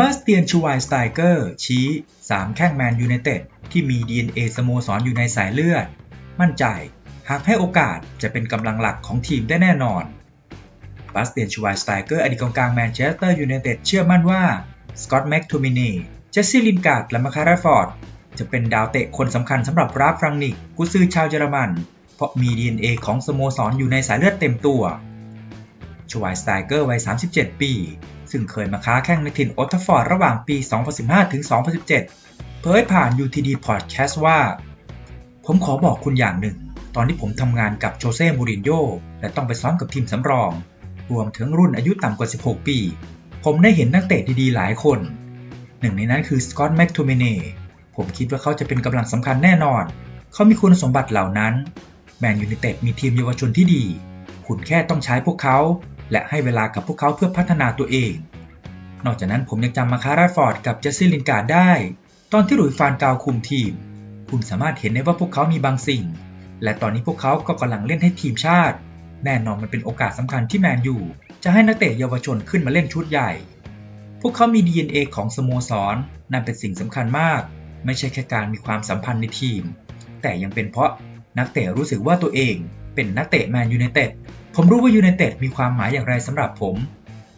บาสเตียนชูไวสไตเกอร์ ชี้ 3 แข้งแมนยูไนเต็ดที่มี DNA สโมสรอยู่ในสายเลือด มั่นใจ หากให้โอกาสจะเป็นกำลังหลักของทีมได้แน่นอนบาสเตียนชูไวสไตเกอร์อดีตกองกลางแมนเชสเตอร์ยูไนเต็ดเชื่อมั่นว่าสกอตแม็กทูมินีเจสซี่ลินการ์ดและมาคาราฟอร์ดจะเป็นดาวเตะคนสำคัญสำหรับราฟฟรังนิกกุซือชาวเยอรมัน เพราะมี DNA ของสโมสรอยู่ในสายเลือดเต็มตัวชวายสไตเกอร์วัย 37 ปี ซึ่งเคยมาค้าแข่งในถิ่นโอตทฟอร์ดระหว่างปี 2015 ถึง 2017 เผยผ่าน UTD Podcast ว่า ผมขอบอกคุณอย่างหนึ่ง ตอนที่ผมทำงานกับโจเซ่ มูรินโญ่และต้องไปซ้อมกับทีมสำรอง รวมถึงรุ่นอายุต่ำกว่า 16 ปี ผมได้เห็นนักเตะดีๆ หลายคน หนึ่งในนั้นคือสกอตต์แม็กทูเมเน่ผมคิดว่าเขาจะเป็นกำลังสำคัญแน่นอน เขามีคุณสมบัติเหล่านั้น แมนยูไนเต็ดมีทีมเยาวชนที่ดี คุณแค่ต้องใช้พวกเขา และให้เวลากับพวกเขาเพื่อพัฒนาตัวเอง นอกจากนั้นผมยังจำมาคาราฟอร์ดกับเจสซี่ลินการ์ดได้ ตอนที่หลุยฟานกาวคุมทีม คุณสามารถเห็นได้ว่าพวกเขามีบางสิ่ง และตอนนี้พวกเขาก็กำลังเล่นให้ทีมชาติ แน่นอนมันเป็นโอกาสสำคัญที่แมนยูจะให้นักเตะเยาวชนขึ้นมาเล่นชุดใหญ่ พวกเขามี DNA ของสโมสรนั่นเป็นสิ่งสำคัญมาก ไม่ใช่แค่การมีความสัมพันธ์ในทีม แต่ยังเป็นเพราะนักเตะรู้สึกว่าตัวเอง เป็นนักเตะแมนยูไนเต็ด ผมรู้ว่ายูไนเต็ดมีความหมายอย่างไรสำหรับผม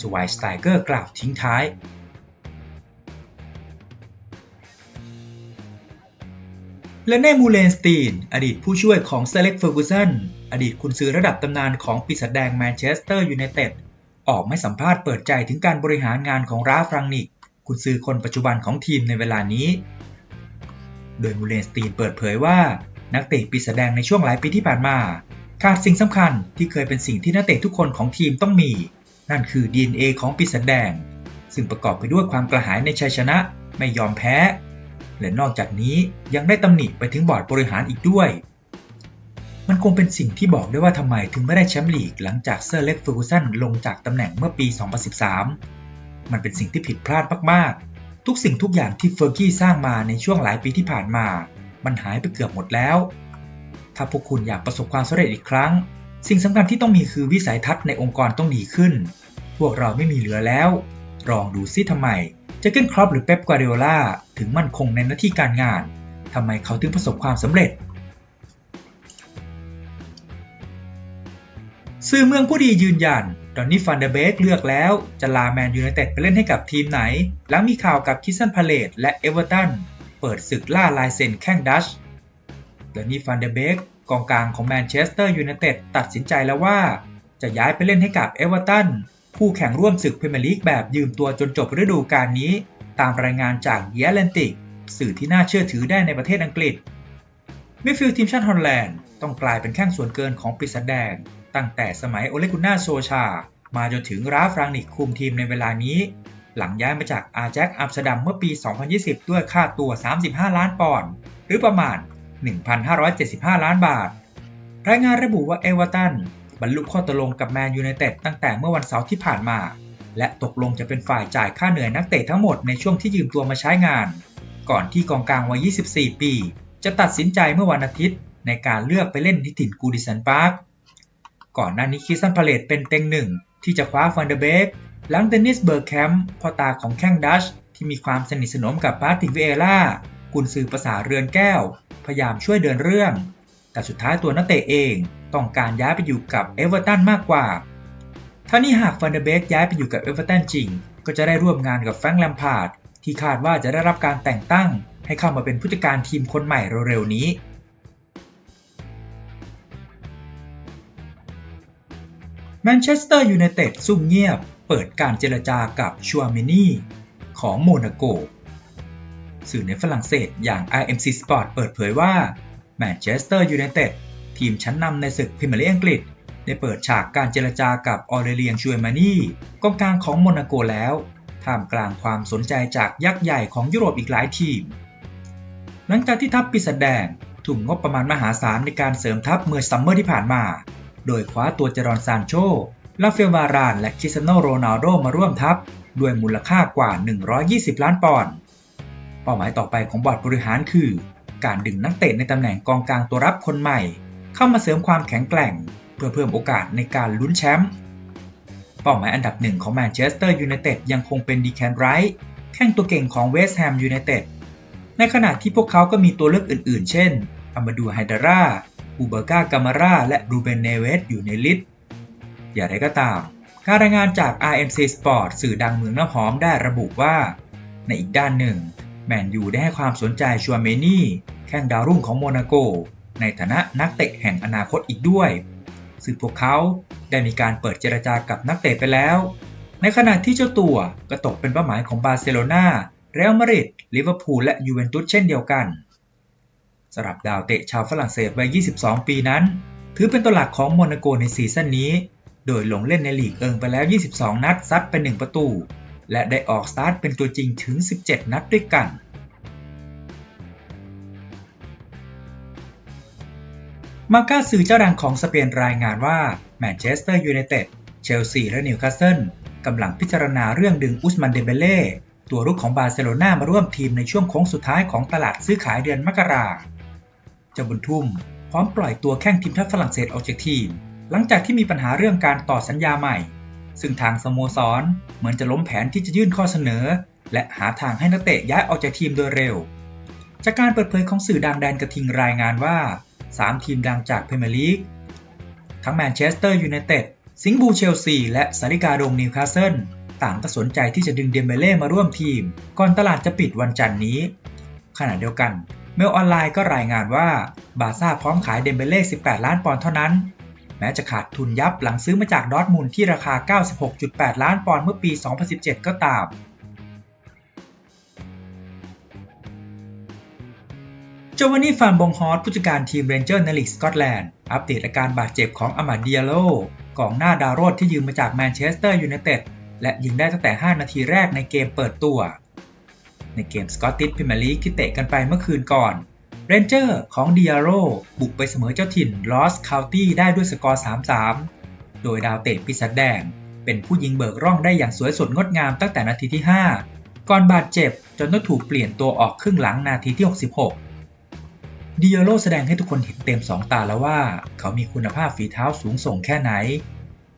สวายสไตเกอร์กล่าวทิ้งท้าย และเน่มูเลนสตีน อดีตผู้ช่วยของเซเล็กเฟอร์กูสัน อดีตคุณซื้อระดับตำนานของปีศาจแดงแมนเชสเตอร์ยูไนเต็ด ออกไม่สัมภาษณ์เปิดใจถึงการบริหารงานของราฟรังนิก คุณซื้อคนปัจจุบันของทีมในเวลานี้ โดยมูเลนสตีนเปิดเผยว่านักเตะปีศาจแดงในช่วงหลายปีที่ผ่านมา ขาดสิ่งสำคัญที่เคยเป็นสิ่งที่นักเตะทุกคนของทีมต้องมี นั่นคือ DNA ของปีศาจแดง ซึ่งประกอบไปด้วยความกระหายในชัยชนะไม่ยอมแพ้ และนอกจากนี้ยังได้ตำหนิไปถึงบอร์ดบริหารอีกด้วย มันคงเป็นสิ่งที่บอกได้ว่าทำไมถึงไม่ได้แชมป์ลีกหลังจากเซอร์เล็กเฟอร์กูสันลงจากตำแหน่งเมื่อปี 2013 มันเป็นสิ่งที่ผิดพลาดมากๆ ทุกสิ่งทุกอย่างที่เฟอร์กี้สร้างมาในช่วงหลายปีที่ผ่านมา มันหายไปเกือบหมดแล้ว ถ้าพวกคุณอยากประสบความสำเร็จอีกครั้ง สิ่งสำคัญที่ต้องมีคือวิสัยทัศน์ในองค์กรต้องดีขึ้น พวกเราไม่มีเหลือแล้ว ลองดูซิทำไมเจเกนครอปหรือเป๊ปกวาเดโอลาถึงมั่นคงในหน้าที่การงานทำไมเขาถึงประสบความสำเร็จ สื่อเมืองผู้ดียืนยันดอนนี่ฟันเดเบกเลือกแล้วจะลาแมนยูไนเต็ดไปเล่นให้กับทีมไหน หลังมีข่าวกับคิสซันพาเลตและเอเวอร์ตันเปิดศึกล่าลายเซ็นแข้งดัช ดนนี่ฟันเดเบกกองกลางของแมนเชสเตอร์ยูไนเต็ดตัดสินใจแล้วว่า จะย้ายไปเล่นให้กับเอเวอร์ตันคู่แข่งร่วมศึกพรีเมียร์ลีกแบบยืมตัวจนจบฤดูกาลนี้ ตามรายงานจากเยเลนติก สื่อที่น่าเชื่อถือได้ในประเทศอังกฤษมิดฟิลด์ทีมชาติฮอลแลนด์ต้องกลายเป็นแข้งส่วนเกินของปีศาจแดง ตั้งแต่สมัยโอเลกุน่าโซชา มาจนถึงราฟรังนิกคุมทีมในเวลานี้ หลังย้ายมาจากอาแจ็คอัมสเตอร์ดัมเมื่อปี 2020 ด้วยค่าตัว 35 ล้านปอนด์หรือประมาณ 1,575 ล้านบาท รายงานระบุว่าเอเวอร์ตันบรรลุข้อตกลงกับแมนยูไนเต็ดตั้งแต่เมื่อวันเสาร์ที่ผ่านมา และตกลงจะเป็นฝ่ายจ่ายค่าเหนื่อยนักเตะทั้งหมดในช่วงที่ยืมตัวมาใช้งาน ก่อนที่กองกลางวัย 24 ปี จะตัดสินใจเมื่อวันอาทิตย์ ในการเลือกไปเล่นที่ถิ่นกูดิสันพาร์คก่อนหน้านี้คิสันพาเลตเป็นเต็งหนึ่งที่จะคว้าฟันเดเบกหลังเดนิสเบิร์กแคมป์พ่อตาของแข้งดัชที่มีความสนิทสนมกับปาร์ติกเวเอล่ากุนซือภาษาเรือนแก้ว พยายามช่วยเดินเรื่อง แต่สุดท้ายตัวนักเตะเองต้องการย้ายไปอยู่กับเอเวอร์ตันมากกว่าทั้งนี้หากฟันเดเบกย้ายไปอยู่กับเอเวอร์ตันจริง ก็จะได้ร่วมงานกับแฟรงค์แลมพาร์ดที่คาดว่าจะได้รับการแต่งตั้ง ให้เข้ามาเป็นผู้จัดการทีมคนใหม่เร็วๆนี้แมนเชสเตอร์ยูไนเต็ดซุ่มเงียบ เปิดการเจรจากับชัวมินีของโมนาโก สื่อในฝรั่งเศสอย่าง IMC Sport เปิดเผยว่าแมนเชสเตอร์ยูไนเต็ดทีมชั้นนำในศึกพรีเมียร์ลีกอังกฤษ ได้เปิดฉากการเจรจากับออเรเลียงชูเอมานีกองกลางของโมนาโกแล้ว ท่ามกลางความสนใจจากยักษ์ใหญ่ของยุโรปอีกหลายทีม หลังจากที่ทัพปีศาจแดงทุ่มงบประมาณมหาศาลในการเสริมทัพเมื่อซัมเมอร์ที่ผ่านมา โดยคว้าตัวเจรอนซานโช ลาเฟลวาราน และคริสเตียโนโรนัลโดมาร่วมทัพ ด้วยมูลค่ากว่า 120 ล้านปอนด์ เป้าหมายต่อไปของบอร์ดบริหารคือ การดึงนักเตะในตำแหน่งกองกลางตัวรับคนใหม่ เข้ามาเสริมความแข็งแกร่ง เพื่อเพิ่มโอกาสในการลุ้นแชมป์เป้าหมายอันดับหนึ่งของแมนเชสเตอร์ยูไนเต็ดยังคงเป็นดีแคนไรท์แข้งตัวเก่งของเวสต์แฮมยูไนเต็ดในขณะที่พวกเขาก็มีตัวเลือกอื่นๆ เช่นอามาดูไฮดาร่าอูเบอร์กากามาร่าและรูเบนเนเวสอยู่ในลิสต์อย่างไรก็ตามการรายงานจาก RMC Sport สื่อดังเมืองน้ำหอมได้ระบุว่า ในอีกด้านหนึ่ง แมนยูได้ให้ความสนใจชัวเมนี่ แข้งดาวรุ่งของโมนาโก ในฐานะนักเตะแห่งอนาคตอีกด้วย ซึ่งพวกเขาได้มีการเปิดเจรจากับนักเตะไปแล้ว ในขณะที่เจ้าตัวก็ตกเป็นเป้าหมายของบาร์เซโลนาเรอัลมาดริดลิเวอร์พูลและยูเวนตุสเช่นเดียวกันสำหรับดาวเตะชาวฝรั่งเศสวัย 22 ปีนั้น ถือเป็นตัวหลักของโมนาโกในซีซั่นนี้ โดยลงเล่นในลีกเอิงไปแล้ว 22 นัดซัดเป็น1ประตู และได้ออกสตาร์ทเป็นตัวจริงถึง 17 นัดด้วยกัน มาก้าสื่อเจ้าดังของสเปนรายงานว่าแมนเชสเตอร์ยูไนเต็ด เชลซี และนิวคาสเซิลกำลังพิจารณาเรื่องดึงอุสมันเดเบเล่ตัวรุกของบาร์เซโลนามาร่วมทีมในช่วงโค้งสุดท้ายของตลาดซื้อขายเดือนมกราเจ้าบุญทุ่ม พร้อมปล่อยตัวแข้งทีมทัพฝรั่งเศสออกจากทีม หลังจากที่มีปัญหาเรื่องการต่อสัญญาใหม่ ซึ่งทางสโมสรเหมือนจะล้มแผนที่จะยื่นข้อเสนอ และหาทางให้นักเตะย้ายออกจากทีมโดยเร็ว จากการเปิดเผยของสื่อดังแดนกระทิงรายงานว่า 3 ทีมดังจากพรีเมียร์ลีกทั้งแมนเชสเตอร์ยูไนเต็ดสิงห์บูเชลซีและสาริกาโดงนิวคาสเซิลต่างก็สนใจที่จะดึงเดมเบเล่มาร่วมทีม ก่อนตลาดจะปิดวันจันทร์นี้ ขณะเดียวกัน เมลออนไลน์ก็รายงานว่า บาซ่าพร้อมขายเดมเบเล่ 18 ล้านปอนด์เท่านั้น แม้จะขาดทุนยับหลังซื้อมาจากดอทมุนด์ที่ราคา 96.8 ล้านปอนด์เมื่อปี 2017 ก็ตามจวานนี่ฟานบงฮอสผู้จัดการทีมเรนเจอร์ในลีกสกอตแลนด์อัปเดตอาการบาดเจ็บของอามาดิอาโลกองหน้าดาวโรดที่ยืมมาจากแมนเชสเตอร์ยูไนเต็ดและยิงได้ตั้งแต่ 5 นาทีแรกในเกมเปิดตัว ในเกมสกอตติชพรีเมียร์ลีกที่เตะกันไปเมื่อคืนก่อน เรนเจอร์ของดิอาโรบุกไปเสมอเจ้าถิ่นลอสคาวตี้ได้ด้วยสกอร์ 3-3 โดยดาวเตะปีศาจแดง เป็นผู้ยิงเบิกร่องได้อย่างสวยสดงดงามตั้งแต่นาทีที่ 5 ก่อนบาดเจ็บจนต้องถูกเปลี่ยนตัวออกครึ่งหลังนาทีที่ 66ดิอาโรแสดงให้ทุกคนเห็นเต็มสองตาแล้วว่า เขามีคุณภาพฝีเท้าสูงส่งแค่ไหน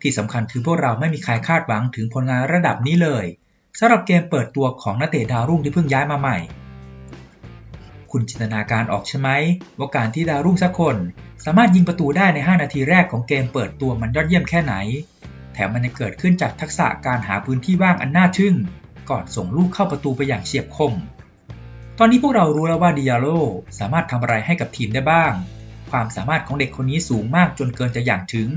ที่สำคัญคือพวกเราไม่มีใครคาดหวังถึงผลงานระดับนี้เลยสำหรับเกมเปิดตัวของนักเตะดาวรุ่งที่เพิ่งย้ายมาใหม่ คุณจินตนาการออกใช่ไหมว่าการที่ดาวรุ่งสักคน สามารถยิงประตูได้ใน 5 นาทีแรกของเกมเปิดตัวมันยอดเยี่ยมแค่ไหน แถมมันยังเกิดขึ้นจากทักษะการหาพื้นที่ว่างอันน่าทึ่ง ก่อนส่งลูกเข้าประตูไปอย่างเฉียบคม ตอนนี้พวกเรารู้แล้วว่าดิอาโลสามารถทำอะไรให้กับทีมได้บ้าง ความสามารถของเด็กคนนี้สูงมากจนเกินจะอย่างถึง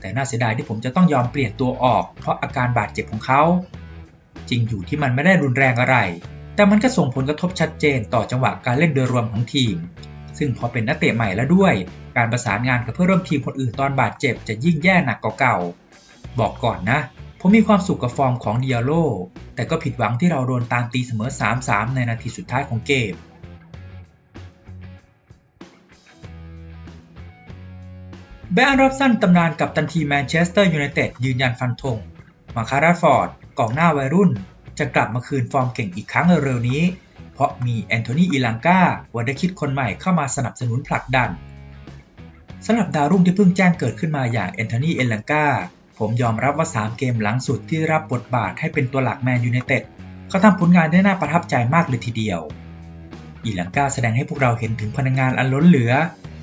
แต่น่าเสียดายที่ผมจะต้องยอมเปลี่ยนตัวออก เพราะอาการบาดเจ็บของเขา จริงอยู่ที่มันไม่ได้รุนแรงอะไร แต่มันก็ส่งผลกระทบชัดเจนต่อจังหวะการเล่นโดยรวมของทีม ซึ่งพอเป็นนักเตะใหม่แล้วด้วย การประสานงานกับเพื่อนร่วมทีมคนอื่นตอนบาดเจ็บจะยิ่งแย่หนักกว่าเก่า บอกก่อนนะ ผมมีความสุขกับฟอร์มของเดิอาโลแต่ก็ผิดหวังที่เราโดนตามตีเสมอ 3-3 ในนาทีสุดท้ายของเกมแบรนด์รับสั้นตำนานกับตันทีแมนเชสเตอร์ยูไนเต็ดยืนยันฟันธง มาคาราฟอร์ดกองหน้าวัยรุ่น จะกลับมาคืนฟอร์มเก่งอีกครั้งเร็วๆนี้ เพราะมีแอนโทนีอีลังกาวันดคิดคนใหม่เข้ามาสนับสนุนผลักดันสำหรับดาวรุ่งที่เพิ่งแจ้งเกิดขึ้นมาอย่างแอนโทนีเอลังกาผมยอมรับว่า 3 เกมหลังสุดที่รับบทบาทให้เป็นตัวหลักแมนยูไนเต็ดเขาทำผลงานได้น่าประทับใจมากเลยทีเดียว อีลังกาแสดงให้พวกเราเห็นถึงพลังงานอันล้นเหลือ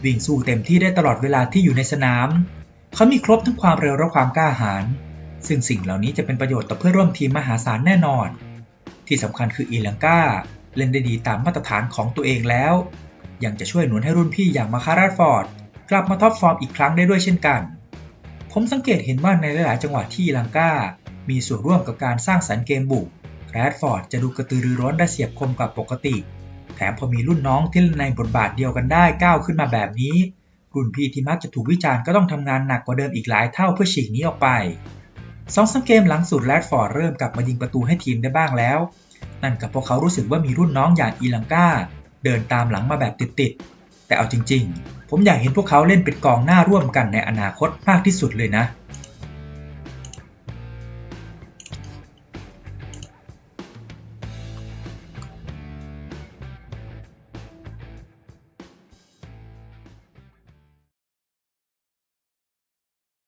วิ่งสู้เต็มที่ได้ตลอดเวลาที่อยู่ในสนาม เขามีครบทั้งความเร็วและความกล้าหาญ ซึ่งสิ่งเหล่านี้จะเป็นประโยชน์ต่อเพื่อนร่วมทีมมหาศาลแน่นอน ที่สำคัญคืออีลังกาเล่นได้ดีตามมาตรฐานของตัวเองแล้ว ยังจะช่วยหนุนให้รุ่นพี่อย่างมาคาราฟอร์ด กลับมาท็อปฟอร์มอีกครั้งได้ด้วยเช่นกัน ผมสังเกตเห็นว่าในหลาย ๆ จังหวะที่อีลังกามีส่วนร่วมกับการสร้างสรรค์เกมบุกแรดฟอร์ดจะดูกระตือรือร้นและเสียบคมกว่าปกติ แถมพอมีรุ่นน้องที่เล่นในบทบาทเดียวกันได้ก้าวขึ้นมาแบบนี้ รุ่นพี่ที่มักจะถูกวิจารณ์ก็ต้องทำงานหนักกว่าเดิมอีกหลายเท่าเพื่อฉีกนี้ออกไป สองสามเกมหลังสุดแรดฟอร์ดเริ่มกลับมายิงประตูให้ทีมได้บ้างแล้ว นั่นก็เพราะเขารู้สึกว่ามีรุ่นน้องอย่างอีลังกาเดินตามหลังมาแบบติดๆ แต่เอาจริง ๆ ผมอยากเห็นพวกเขาเล่นเป็นกองหน้าร่วมกันในอนาคตมากที่สุดเลยนะ